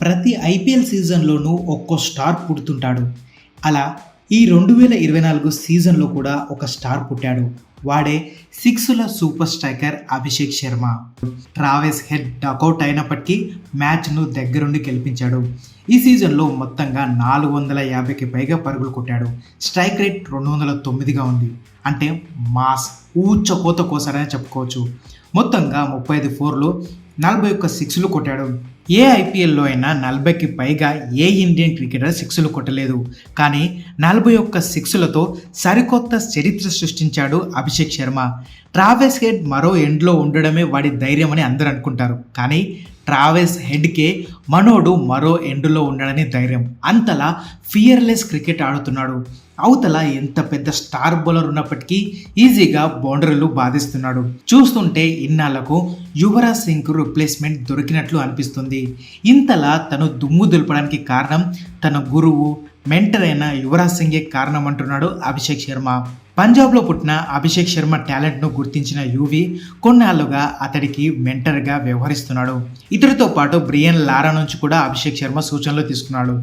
ప్రతి ఐపీఎల్ సీజన్లోనూ ఒక్కో స్టార్ పుడుతుంటాడు. అలా ఈ రెండు వేల ఇరవై నాలుగు సీజన్లో కూడా ఒక స్టార్ పుట్టాడు. వాడే సిక్స్ల super striker Abhishek Sharma. Travis Head duck out అయినప్పటికీ మ్యాచ్ను దగ్గరుండి గెలిపించాడు. ఈ సీజన్లో మొత్తంగా నాలుగు వందల యాభైకి పైగా పరుగులు కొట్టాడు. స్ట్రైక్ రేట్ రెండు వందల తొమ్మిదిగా ఉంది. అంటే మాస్ ఊచకోత కోసారని చెప్పుకోవచ్చు. మొత్తంగా ముప్పై ఐదు ఫోర్లు నలభై ఒక్క సిక్స్లు కొట్టాడు. ఏ ఐపీఎల్లో అయినా నలభైకి పైగా ఏ ఇండియన్ క్రికెటర్ సిక్స్లు కొట్టలేదు. కానీ నలభై ఒక్క సిక్స్లతో సరికొత్త చరిత్ర సృష్టించాడు అభిషేక్ శర్మ. ట్రావెస్ హెడ్ మరో ఎండ్లో ఉండడమే వాడి ధైర్యం అని అందరూ అనుకుంటారు. కానీ ట్రావెస్ హెడ్కే మనోడు మరో ఎండులో ఉండడని ధైర్యం. అంతలా ఫియర్లెస్ క్రికెట్ ఆడుతున్నాడు. అవతల ఎంత పెద్ద స్టార్ బౌలర్ ఉన్నప్పటికీ ఈజీగా బౌండరీలు బాధిస్తున్నాడు. చూస్తుంటే ఇన్నాళ్ళకు యువరాజ్ సింగ్కు రిప్లేస్మెంట్ దొరికినట్లు అనిపిస్తుంది. ఇంతలా తను దుమ్ము దులపడానికి కారణం తన గురువు మెంటర్ అయిన యువరాజ్ సింగే కారణం అంటున్నాడు అభిషేక్ శర్మ. పంజాబ్లో పుట్టిన అభిషేక్ శర్మ టాలెంట్ను గుర్తించిన యువి కొన్నాళ్ళుగా అతడికి మెంటర్గా వ్యవహరిస్తున్నాడు. ఇతడితో పాటు బ్రియన్ లారా నుంచి కూడా అభిషేక్ శర్మ సూచనలు తీసుకున్నాడు.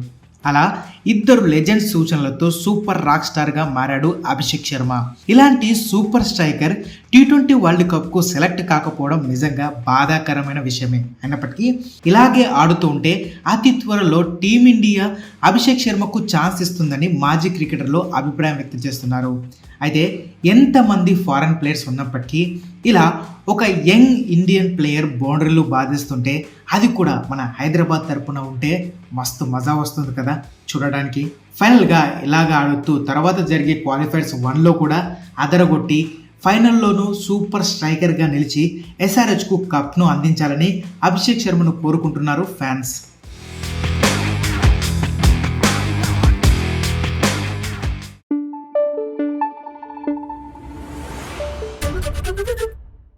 అలా ఇద్దరు లెజెండ్ సూచనలతో సూపర్ రాక్ స్టార్గా మారాడు అభిషేక్ శర్మ. ఇలాంటి super striker T twenty World కప్కు select కాకపోవడం నిజంగా బాధాకరమైన విషయమే. అయినప్పటికీ ఇలాగే ఆడుతూ ఉంటే అతి త్వరలో టీమిండియా అభిషేక్ శర్మకు ఛాన్స్ ఇస్తుందని మాజీ క్రికెటర్లు అభిప్రాయం వ్యక్తం చేస్తున్నారు. అయితే ఎంతమంది ఫారెన్ ప్లేయర్స్ ఉన్నప్పటికీ ఇలా ఒక యంగ్ ఇండియన్ ప్లేయర్ బౌండరీలు బాధిస్తుంటే అది కూడా మన హైదరాబాద్ తరపున ఉంటే మస్తు మజా వస్తుంది కదా చూడడానికి. ఫైనల్గా ఇలాగ ఆడుతూ తర్వాత జరిగే క్వాలిఫైర్స్ వన్లో కూడా అదరగొట్టి ఫైనల్లోనూ సూపర్ స్ట్రైకర్గా నిలిచి ఎస్ఆర్హెచ్కు కప్ను అందించాలని అభిషేక్ శర్మను కోరుకుంటున్నారు ఫ్యాన్స్